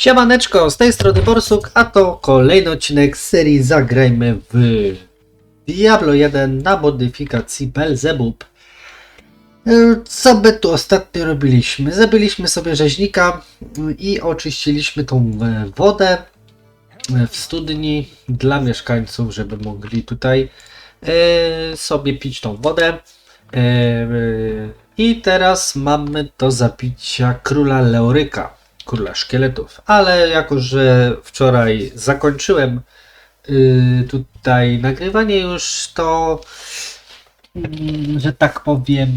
Siemaneczko, z tej strony Borsuk, a to kolejny odcinek serii Zagrajmy w Diablo 1 na modyfikacji Belzebub. E, Co by tu ostatnio robiliśmy? Zabiliśmy sobie rzeźnika i oczyściliśmy tą e, wodę e, w studni dla mieszkańców, żeby mogli tutaj sobie pić tą wodę. I teraz mamy do zabicia króla Leoryka, króla szkieletów. Ale jako, że wczoraj zakończyłem y, tutaj nagrywanie już, to mm, że tak powiem,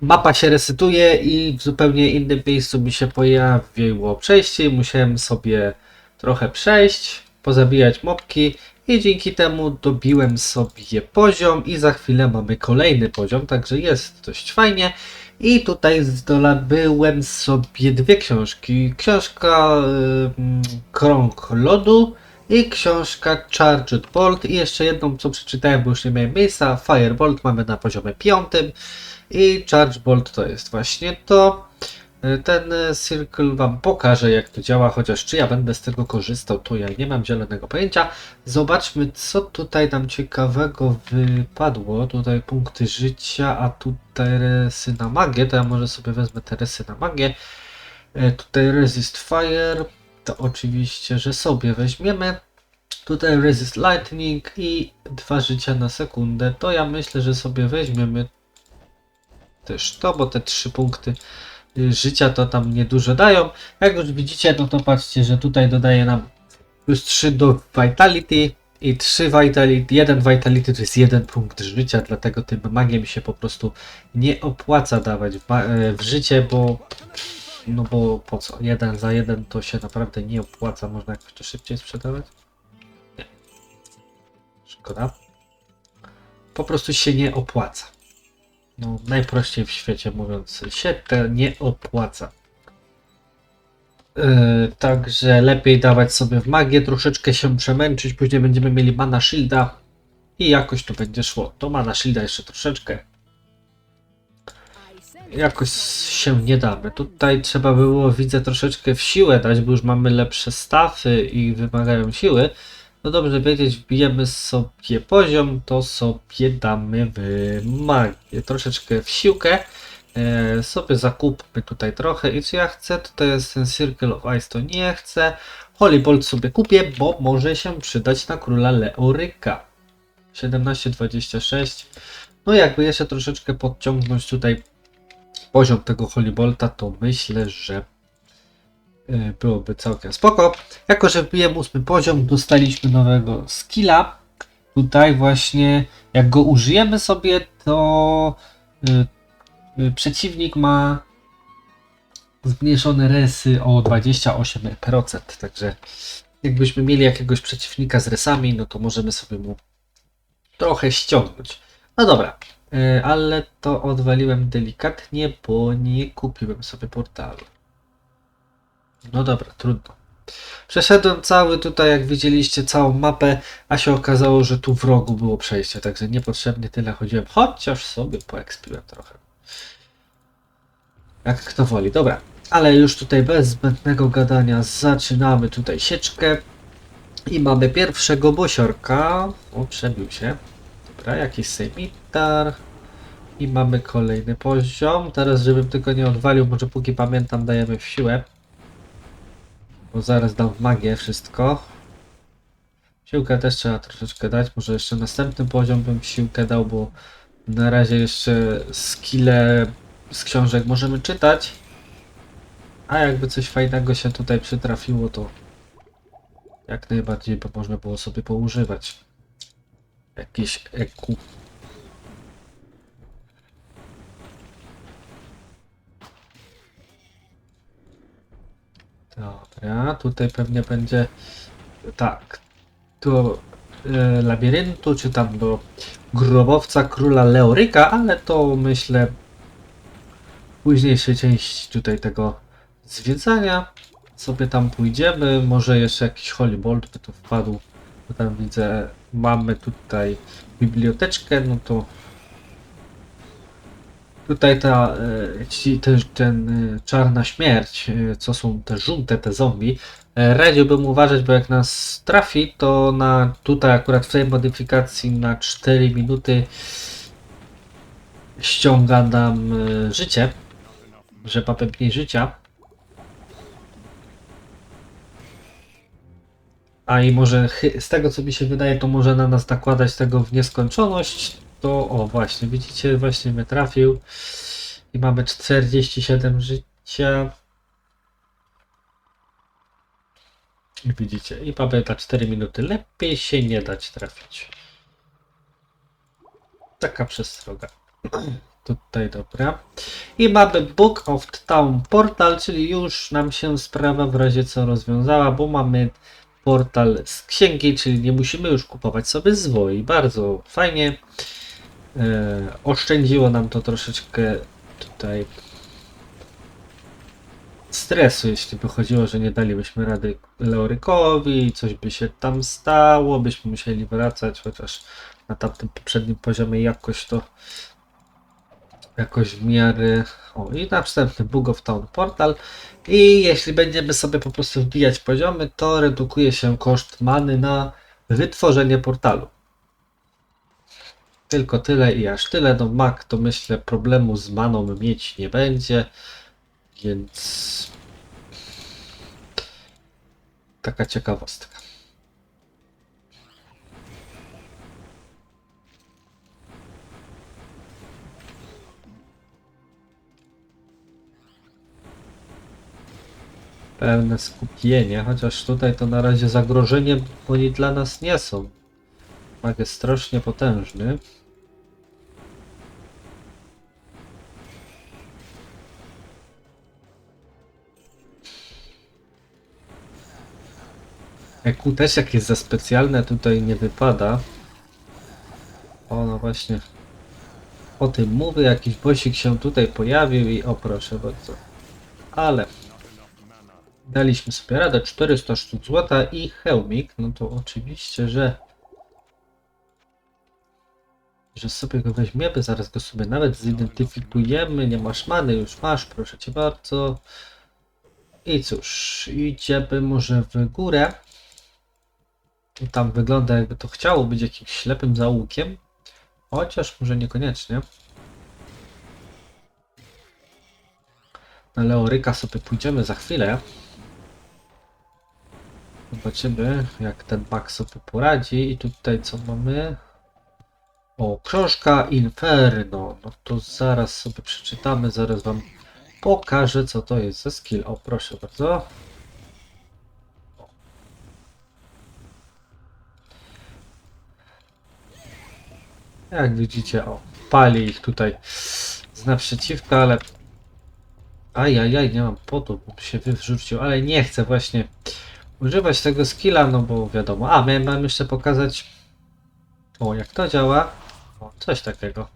mapa się resetuje i w zupełnie innym miejscu mi się pojawiło przejście musiałem sobie trochę przejść, pozabijać mopki i dzięki temu dobiłem sobie poziom i za chwilę mamy kolejny poziom, także jest dość fajnie. I tutaj zdobyłem sobie dwie książki. Książka y, Krąg Lodu i książka Charged Bolt i jeszcze jedną, co przeczytałem, bo już nie miałem miejsca. Firebolt mamy na poziomie piątym i Charge Bolt to jest właśnie to. Y, Ten y, circle wam pokaże jak to działa, chociaż czy ja będę z tego korzystał, to ja nie mam zielonego pojęcia. Zobaczmy co tutaj nam ciekawego wypadło. Tutaj punkty życia, a tu teresy na magię, to ja może sobie wezmę teresy na magię. E, Tutaj resist fire, to oczywiście, że sobie weźmiemy. Tutaj resist lightning i dwa życia na sekundę, to ja myślę, że sobie weźmiemy też to, bo te trzy punkty y, życia to tam niedużo dają. Jak już widzicie, no to patrzcie, że tutaj dodaje nam plus 3 do Vitality i 3 Vitality, 1 Vitality to jest 1 punkt życia, dlatego tym magiem się po prostu nie opłaca dawać w, e, w życie, bo no bo po co? Jeden za jeden to się naprawdę nie opłaca, można jakoś to szybciej sprzedawać? Nie. Szkoda. Po prostu się nie opłaca. No, najprościej w świecie mówiąc, się to nie opłaca. Yy, także lepiej dawać sobie w magię, troszeczkę się przemęczyć, później będziemy mieli mana shielda i jakoś to będzie szło. To mana shielda jeszcze troszeczkę. Jakoś się nie damy. Tutaj trzeba było, widzę, troszeczkę w siłę dać, bo już mamy lepsze stafy i wymagają siły. No dobrze wiedzieć, wbijemy sobie poziom, to sobie damy w magię. Troszeczkę w siłkę. E, sobie zakupmy tutaj trochę i co ja chcę, to jest ten Circle of Ice, to nie chcę. Holy Bolt sobie kupię, bo może się przydać na króla Leoryka. 17,26. No jakby jeszcze troszeczkę podciągnąć tutaj poziom tego Holy Bolta, to myślę, że byłoby całkiem spoko. Jako, że wbiłem ósmy poziom, dostaliśmy nowego skilla. Tutaj właśnie, jak go użyjemy sobie, to y, y, przeciwnik ma zmniejszone resy o 28%. Także jakbyśmy mieli jakiegoś przeciwnika z resami, no to możemy sobie mu trochę ściągnąć. No dobra, y, ale to odwaliłem delikatnie, bo nie kupiłem sobie portalu. No dobra, trudno. Przeszedłem cały tutaj, jak widzieliście, całą mapę, a się okazało, że tu w rogu było przejście, także niepotrzebnie tyle chodziłem, chociaż sobie poekspiłem trochę. Jak kto woli, dobra. Ale już tutaj bez zbędnego gadania zaczynamy tutaj sieczkę. I mamy pierwszego bosiorka. O, przebił się. Dobra, jakiś sejmitar. I mamy kolejny poziom. Teraz, żebym tylko nie odwalił, może póki pamiętam, dajemy w siłę. Bo zaraz dam w magię wszystko. Siłkę też trzeba troszeczkę dać. Może jeszcze następny poziom bym siłkę dał, bo na razie jeszcze skille z książek możemy czytać. A jakby coś fajnego się tutaj przytrafiło, to jak najbardziej by można było sobie poużywać. Jakieś EQ. Dobra, tutaj pewnie będzie tak. Do e, labiryntu, czy tam do grobowca króla Leoryka, ale to myślę późniejszej części tutaj tego zwiedzania. Sobie tam pójdziemy, może jeszcze jakiś Holy Bolt by tu wpadł. Bo tam widzę, mamy tutaj biblioteczkę, no to Tutaj ta, e, ci, te, ten e, czarna śmierć, e, co są te żółte, te zombie, radziłbym uważać, bo jak nas trafi, to na tutaj akurat w tej modyfikacji na 4 minuty ściąga nam życie, że mamy mniej życia. A i może z tego co mi się wydaje, to może na nas nakładać tego w nieskończoność. To o właśnie, widzicie, właśnie mnie trafił. I mamy 47 życia. I widzicie, i mamy na 4 minuty. Lepiej się nie dać trafić. Taka przestroga. Tutaj dobra. I mamy Book of Town Portal, czyli już nam się sprawa w razie co rozwiązała, bo mamy portal z księgi, czyli nie musimy już kupować sobie zwoi. Bardzo fajnie. E, oszczędziło nam to troszeczkę tutaj stresu, jeśli by chodziło, że nie dalibyśmy rady Leorykowi, coś by się tam stało, byśmy musieli wracać, chociaż na tamtym poprzednim poziomie jakoś to jakoś w miarę... O, i następny Bug of Town Portal. I jeśli będziemy sobie po prostu wbijać poziomy, to redukuje się koszt many na wytworzenie portalu. Tylko tyle i aż tyle. No Mac to myślę problemu z maną mieć nie będzie, więc taka ciekawostka. Pełne skupienie, chociaż tutaj to na razie zagrożeniem oni dla nas nie są. Mag jest strasznie potężny. EQ też jest za specjalne tutaj nie wypada. O no właśnie. O tym mówię, jakiś bosik się tutaj pojawił i o proszę bardzo. Ale daliśmy sobie radę 400 sztuk złota i hełmik, no to oczywiście, że że sobie go weźmiemy, zaraz go sobie nawet zidentyfikujemy, nie masz many, już masz, proszę cię bardzo. I cóż, idziemy może w górę. Tam wygląda jakby to chciało być jakimś ślepym zaułkiem, chociaż może niekoniecznie. Na Leoryka sobie pójdziemy za chwilę. Zobaczymy, jak ten pak sobie poradzi. I tutaj co mamy? O, książka Inferno. No to zaraz sobie przeczytamy, zaraz wam pokażę, co to jest za skill. O, proszę bardzo. Jak widzicie, o, pali ich tutaj z naprzeciwka, ale Ajajaj, nie mam potu, bo się wyrzucił, ale nie chcę właśnie używać tego skilla, no bo wiadomo. A, miałem jeszcze pokazać, o, jak to działa. Coś takiego.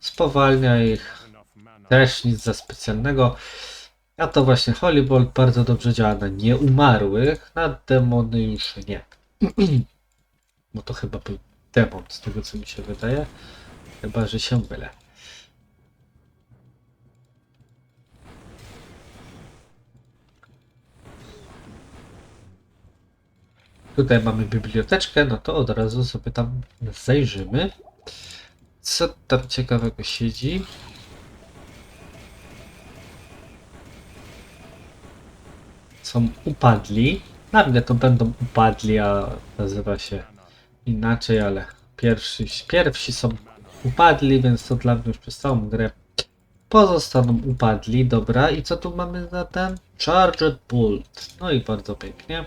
Spowalnia ich. Też nic za specjalnego. A to właśnie Holybolt bardzo dobrze działa na nieumarłych, na demony już nie. Bo to chyba był demon, z tego co mi się wydaje. Chyba, że się mylę. Tutaj mamy biblioteczkę, no to od razu sobie tam zajrzymy. Co tam ciekawego siedzi? Są upadli. Na mnie to będą upadli, a nazywa się inaczej, ale pierwsi, pierwsi są upadli, więc to dla mnie już przez całą grę pozostaną upadli. Dobra, i co tu mamy za ten? Charged Bolt. No i bardzo pięknie.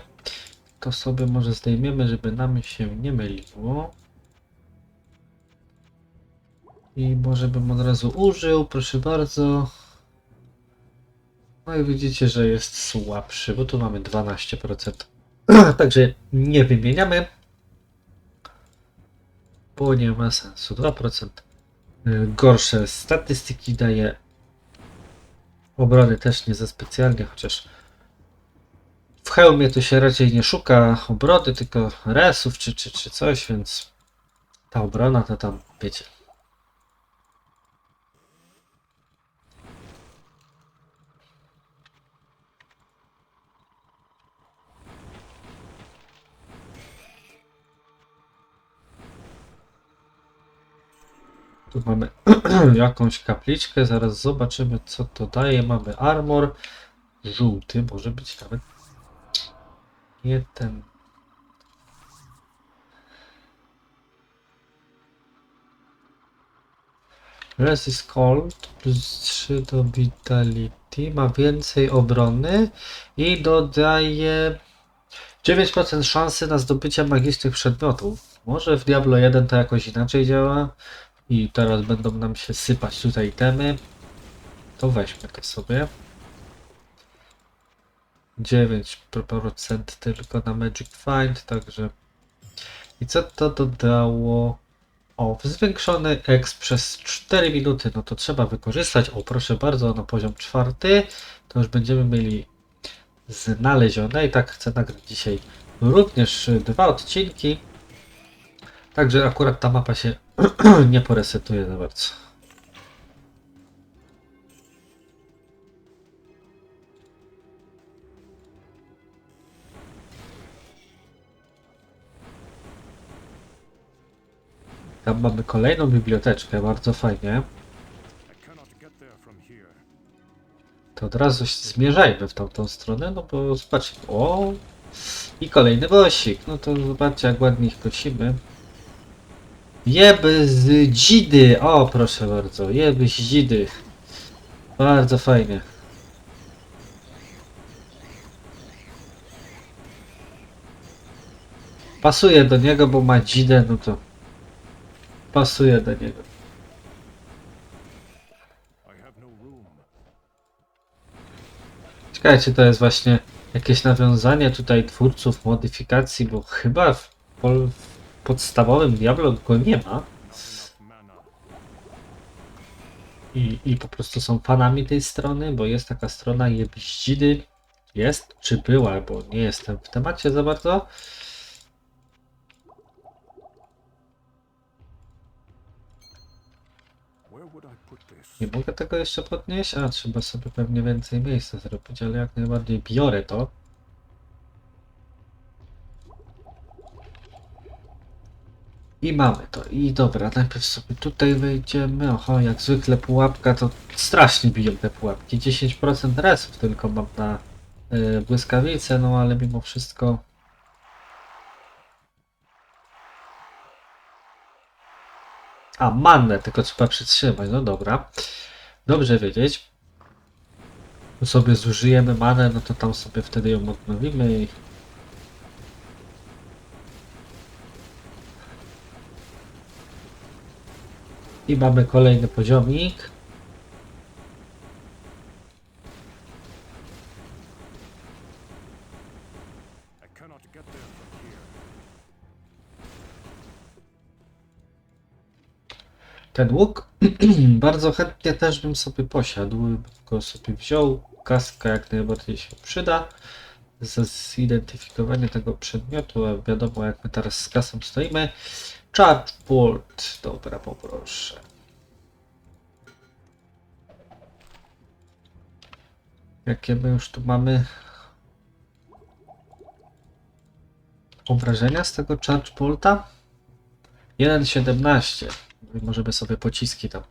To sobie może zdejmiemy, żeby nam się nie myliło. I może bym od razu użył, proszę bardzo. No i widzicie, że jest słabszy, bo tu mamy 12%. Także nie wymieniamy. Bo nie ma sensu. 2%. Y, Gorsze statystyki daje. Obrony też nie za specjalnie, chociaż w hełmie to się raczej nie szuka obrony, tylko resów czy, czy, czy coś, więc ta obrona to tam, wiecie. Tu mamy jakąś kapliczkę, zaraz zobaczymy co to daje. Mamy armor żółty, może być nawet nie ten. Resist Cold plus 3 do Vitality ma więcej obrony i dodaje 9% szansy na zdobycie magicznych przedmiotów. Może w Diablo 1 to jakoś inaczej działa i teraz będą nam się sypać tutaj temy. To weźmy to sobie. 9% tylko na Magic Find, także. I co to dodało? O, zwiększony X przez 4 minuty, no to trzeba wykorzystać. O, proszę bardzo, na poziom czwarty to już będziemy mieli znalezione i tak chcę nagrać dzisiaj również dwa odcinki. Także akurat ta mapa się nie poresetuje za bardzo. Tam mamy kolejną biblioteczkę, bardzo fajnie. To od razu zmierzajmy w tamtą stronę, no bo zobaczcie, o i kolejny wosik, no to zobaczcie jak ładnie ich kosimy. Jeby z dzidy, o proszę bardzo, jeby z dzidy. Bardzo fajnie. Pasuje do niego, bo ma dzidę, no to pasuje do niego. Ciekawe, czy to jest właśnie jakieś nawiązanie tutaj twórców modyfikacji, bo chyba w, pol- podstawowym Diablo go nie ma i, i po prostu są fanami tej strony, bo jest taka strona Jebździdy. Jest, czy była, bo nie jestem w temacie za bardzo. Nie mogę tego jeszcze podnieść, a trzeba sobie pewnie więcej miejsca zrobić, ale jak najbardziej biorę to. I mamy to. I dobra, najpierw sobie tutaj wejdziemy. Oho, jak zwykle pułapka to strasznie biją te pułapki. 10% resów tylko mam na y, błyskawice, no ale mimo wszystko. A, mannę tylko trzeba przytrzymać, no dobra. Dobrze wiedzieć. Tu sobie zużyjemy manę, no to tam sobie wtedy ją odnowimy i... I mamy kolejny poziomik. Ten łuk bardzo chętnie też bym sobie posiadł, go sobie wziął. Kaska jak najbardziej się przyda. Zidentyfikowanie tego przedmiotu, a wiadomo jak my teraz z kasą stoimy. Charge bolt, dobra poproszę. Jakie my już tu mamy obrażenia z tego charge bolta? 1,17. No Możemy sobie pociski tam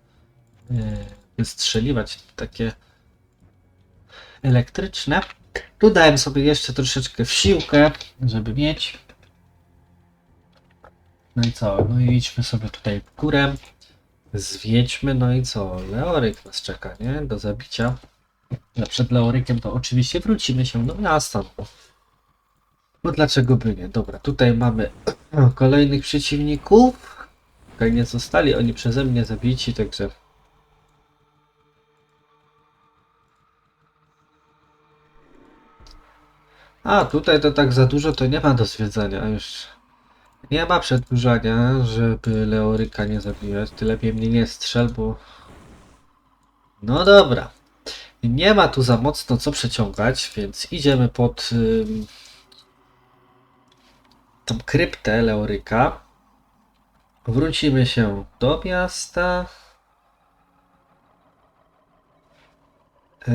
yy, wystrzeliwać, takie elektryczne. Tu dałem sobie jeszcze troszeczkę wsiłkę, żeby mieć. No i co? No i idźmy sobie tutaj w górę. Zwiedźmy, no i co? Leoryk nas czeka, nie? Do zabicia. A przed Leorykiem to oczywiście wrócimy się do miasta. No. Dlaczego by nie? Dobra, tutaj mamy kolejnych przeciwników. Tutaj nie zostali oni przeze mnie zabici, także. A, tutaj to tak za dużo to nie ma do zwiedzania już. Nie ma przedłużania, żeby Leoryka nie zabijać. Ty lepiej mnie nie strzel, bo... No dobra. Nie ma tu za mocno co przeciągać, więc idziemy pod ym, tą kryptę Leoryka. Wrócimy się do miasta. E,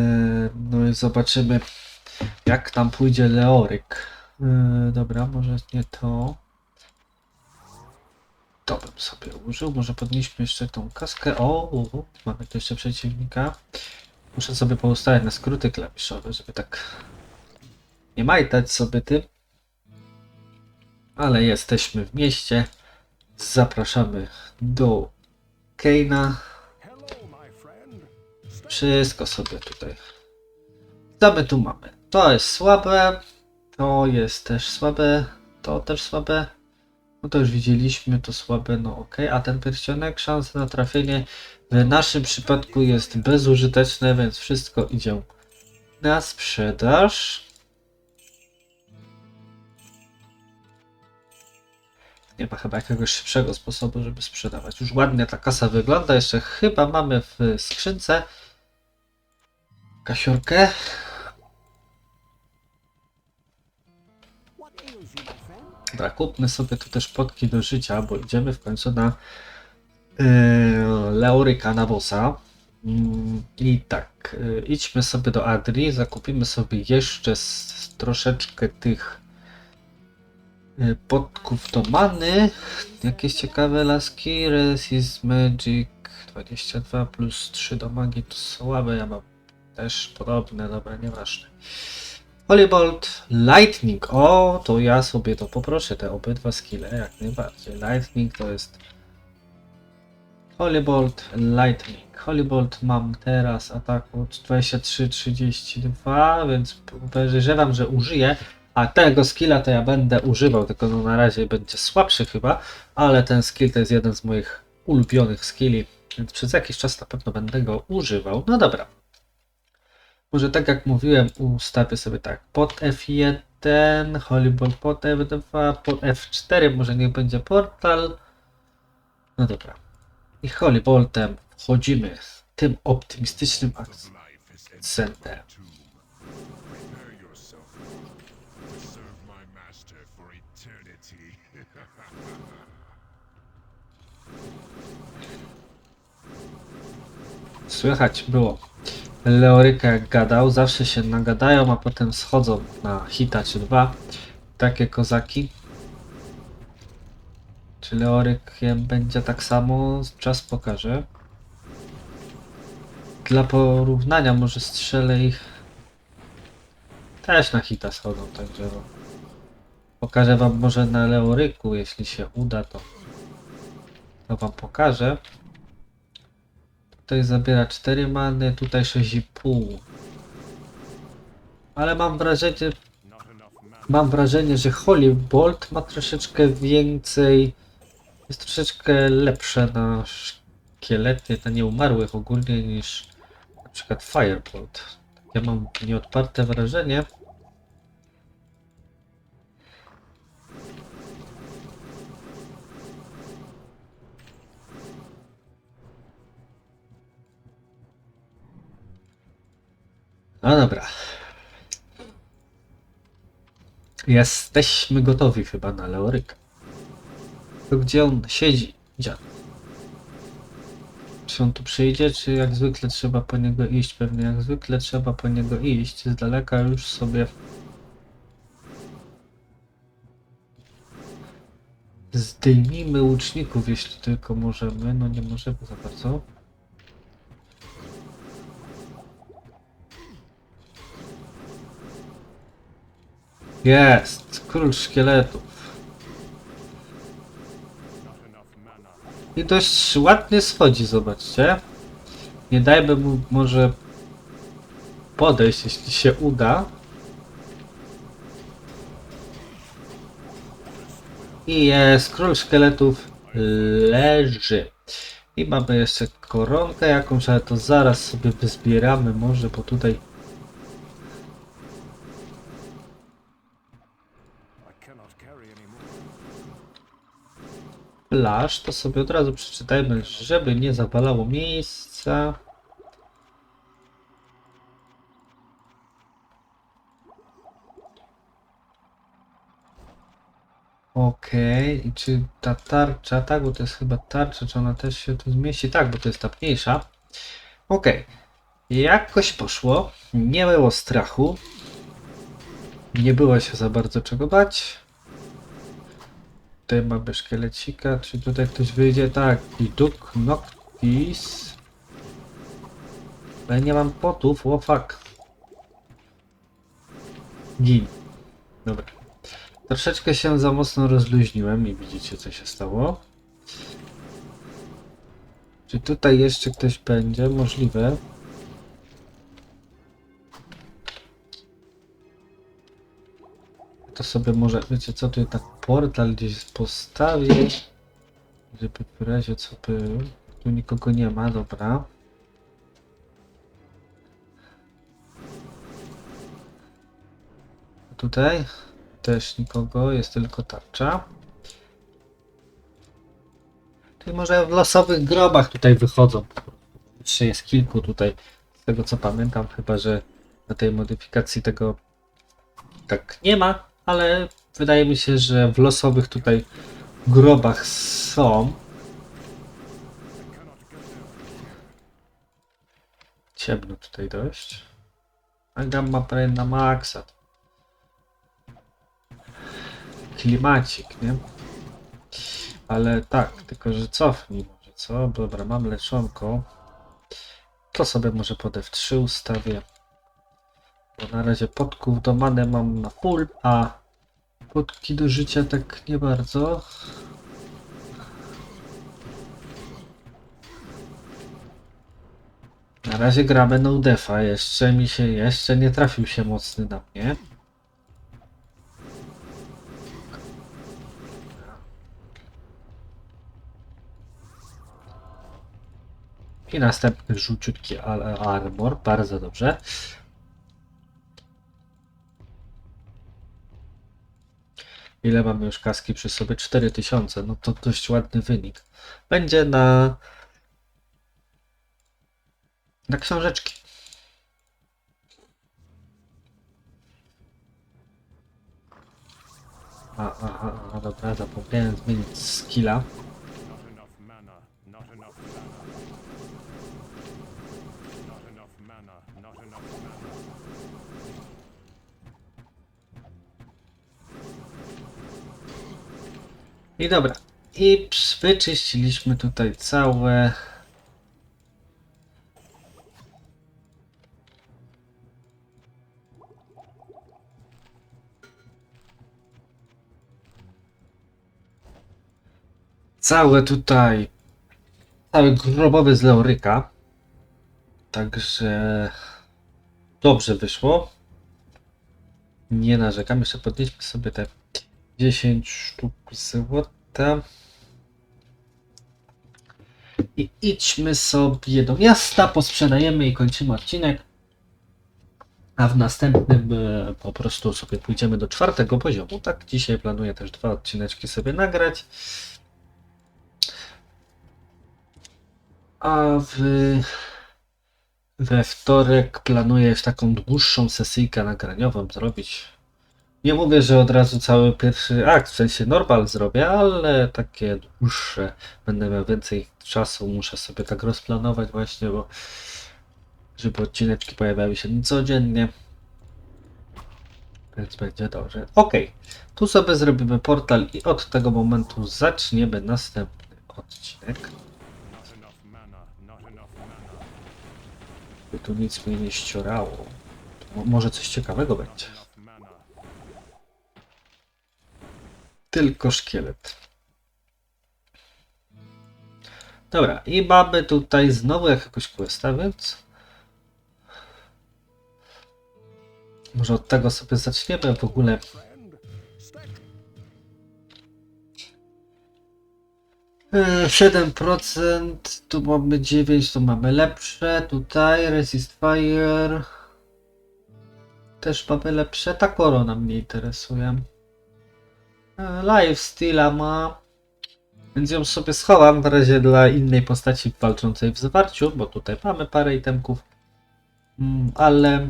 No i zobaczymy, jak tam pójdzie Leoryk. E, Dobra, może nie to. To bym sobie użył. Może podnieśmy jeszcze tą kaskę. O, mamy tu jeszcze przeciwnika. Muszę sobie poustawiać na skróty klawiszowe, żeby tak nie majtać sobie tym. Ale jesteśmy w mieście. Zapraszamy do Keina. Wszystko sobie tutaj. Co my tu mamy? To jest słabe. To jest też słabe. To też słabe. No to już widzieliśmy, to słabe, no ok. A ten pierścionek, szansa na trafienie w naszym przypadku jest bezużyteczne, więc wszystko idzie na sprzedaż. Nie ma chyba jakiegoś szybszego sposobu, żeby sprzedawać. Już ładnie ta kasa wygląda. Jeszcze chyba mamy w skrzynce kasiorkę. Dobra, kupmy sobie tu też potki do życia, bo idziemy w końcu na yy, Leoryka na bossa. Mm, I tak, yy, idźmy sobie do Adri, zakupimy sobie jeszcze z, troszeczkę tych yy, podków do many. Jakieś ciekawe laski. Resist Magic 22 plus 3 do magii to słabe, ja mam też podobne, dobra, nieważne. Holybolt, Lightning. O, to ja sobie to poproszę, te obydwa skille, jak najbardziej. Lightning to jest. Holybolt, Lightning. Holybolt mam teraz ataku 23-32, więc podejrzewam, że użyję. A tego skilla to ja będę używał, tylko no na razie będzie słabszy chyba, ale ten skill to jest jeden z moich ulubionych skilli, więc przez jakiś czas na pewno będę go używał. No dobra. Może tak jak mówiłem, ustawię sobie tak pod F1, Holybolt pod F2, pod F4, może niech będzie portal. No dobra. I Holyboltem wchodzimy tym optymistycznym akcentem. Słychać było Leoryka jak gadał, zawsze się nagadają, a potem schodzą na hita czy dwa. Takie kozaki. Czy Leorykiem będzie tak samo? Czas pokaże. Dla porównania może strzelę ich też na hita schodzą, także no. Pokażę wam może na Leoryku, jeśli się uda to, to wam pokażę. Tutaj zabiera 4 many, tutaj 6,5. Ale mam wrażenie, mam wrażenie, że Holy Bolt ma troszeczkę więcej, jest troszeczkę lepsze na szkielety, na nieumarłych ogólnie niż na przykład Firebolt. Ja mam nieodparte wrażenie. No dobra. Jesteśmy gotowi chyba na Leoryka. To gdzie on siedzi? Dziad. Czy on tu przyjdzie, czy jak zwykle trzeba po niego iść? Pewnie jak zwykle trzeba po niego iść. Z daleka już sobie... Zdejmijmy łuczników, jeśli tylko możemy. No nie możemy za bardzo. Jest! Król szkieletów. I dość ładnie schodzi, zobaczcie. Nie dajmy mu może podejść, jeśli się uda. I jest, król szkieletów leży. I mamy jeszcze koronkę jakąś, ale to zaraz sobie wyzbieramy może, bo tutaj Flash, to sobie od razu przeczytajmy, żeby nie zawalało miejsca. Okej, i czy ta tarcza, tak, bo to jest chyba tarcza, czy ona też się tu zmieści? Tak, bo to jest ta mniejsza. Okej, jakoś poszło, nie było strachu, nie było się za bardzo czego bać. Tutaj mamy szkielecika, czy tutaj ktoś wyjdzie? Tak, i Duke Noctis. Ale nie mam potów, o fuck. Gin. Dobra. Troszeczkę się za mocno rozluźniłem i widzicie co się stało. Czy tutaj jeszcze ktoś będzie? Możliwe. To sobie może, wiecie co, tutaj tak portal gdzieś postawię, żeby w razie co był. Tu nikogo nie ma, dobra. Tutaj też nikogo, jest tylko tarcza. Czyli może w losowych grobach tutaj wychodzą. Jeszcze jest kilku tutaj, z tego co pamiętam, chyba że na tej modyfikacji tego tak nie ma, ale wydaje mi się, że w losowych tutaj grobach są. Ciemno tutaj dość. A gamma prawie na maksa. Klimacik, nie? Ale tak, tylko że cofnij może, co? Dobra, mam leczonko. To sobie może pod F3 ustawię. Bo na razie podków do many mam na full, a podki do życia tak nie bardzo. Na razie gramy no defa, jeszcze mi się, jeszcze nie trafił się mocny na mnie. I następny żółciutki al- armor, bardzo dobrze. Ile mamy już kaski przy sobie? 4000, no to dość ładny wynik. Będzie na na książeczki. A, a, a, a dobra, zapomniałem zmienić skilla. I dobra. I wyczyściliśmy tutaj całe. Całe tutaj. Cały grobowy z Leoryka. Także dobrze wyszło. Nie narzekam. Jeszcze podnieśmy sobie te 10 sztuk złota. I idźmy sobie do miasta, posprzedajemy i kończymy odcinek. A w następnym e, po prostu sobie pójdziemy do czwartego poziomu. Tak, dzisiaj planuję też dwa odcineczki sobie nagrać. A w, we wtorek planuję taką dłuższą sesyjkę nagraniową zrobić. Nie mówię, że od razu cały pierwszy akt, w sensie normal zrobię, ale takie dłuższe. Będę miał więcej czasu, muszę sobie tak rozplanować właśnie, bo żeby odcineczki pojawiały się codziennie. Więc będzie dobrze. Ok, tu sobie zrobimy portal i od tego momentu zaczniemy następny odcinek. By tu nic mnie nie ściorało. Mo- Może coś ciekawego będzie. Tylko szkielet. Dobra, i mamy tutaj znowu jakiegoś questa, więc... Może od tego sobie zaczniemy w ogóle. E, 7%, tu mamy 9, tu mamy lepsze, tutaj Resist Fire. Też mamy lepsze, ta korona mnie interesuje. E, Lifesteala ma, więc ją sobie schowam w razie dla innej postaci walczącej w zwarciu, bo tutaj mamy parę itemków. Mm, ale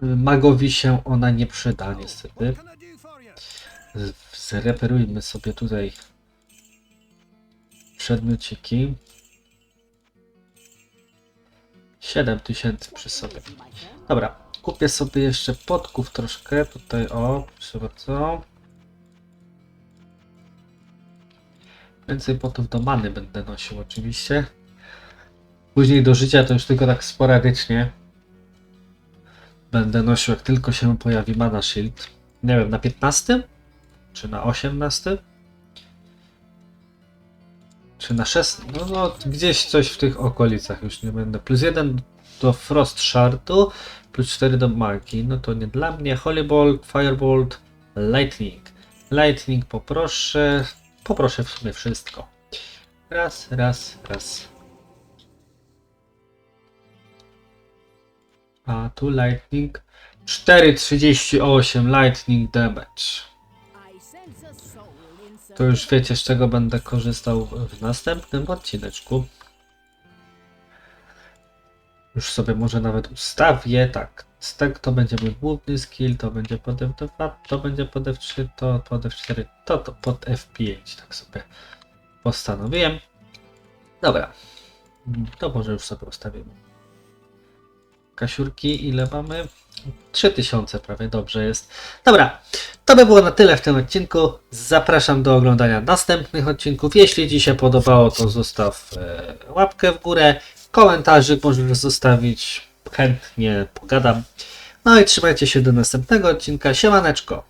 magowi się ona nie przyda niestety. Zreperujmy sobie tutaj przedmiociki. 7000 przy sobie. Dobra, kupię sobie jeszcze podków troszkę. Tutaj o, proszę bardzo. Więcej potów do many będę nosił oczywiście. Później do życia to już tylko tak sporadycznie. Będę nosił jak tylko się pojawi mana shield. Nie wiem, na 15? Czy na 18? Czy na 16? No, no gdzieś coś w tych okolicach już nie będę. Plus jeden do Frost Shardu, plus 4 do magii. No to nie dla mnie. Holy Bolt, Firebolt, Lightning. Lightning poproszę. Poproszę w sumie wszystko. Raz, raz, raz. A tu Lightning. 4,38 Lightning Damage. To już wiecie, z czego będę korzystał w następnym odcineczku. Już sobie może nawet ustawię. Tak, stack to będzie mój główny skill, to będzie pod F2, to będzie pod F3, to pod F4, to, to pod F5. Tak sobie postanowiłem. Dobra, to może już sobie ustawimy. Kasiurki, ile mamy? 3000 prawie, dobrze jest. Dobra, to by było na tyle w tym odcinku. Zapraszam do oglądania następnych odcinków. Jeśli Ci się podobało, to zostaw e, łapkę w górę. Komentarzyk możesz zostawić. Chętnie pogadam. No i trzymajcie się do następnego odcinka. Siemaneczko.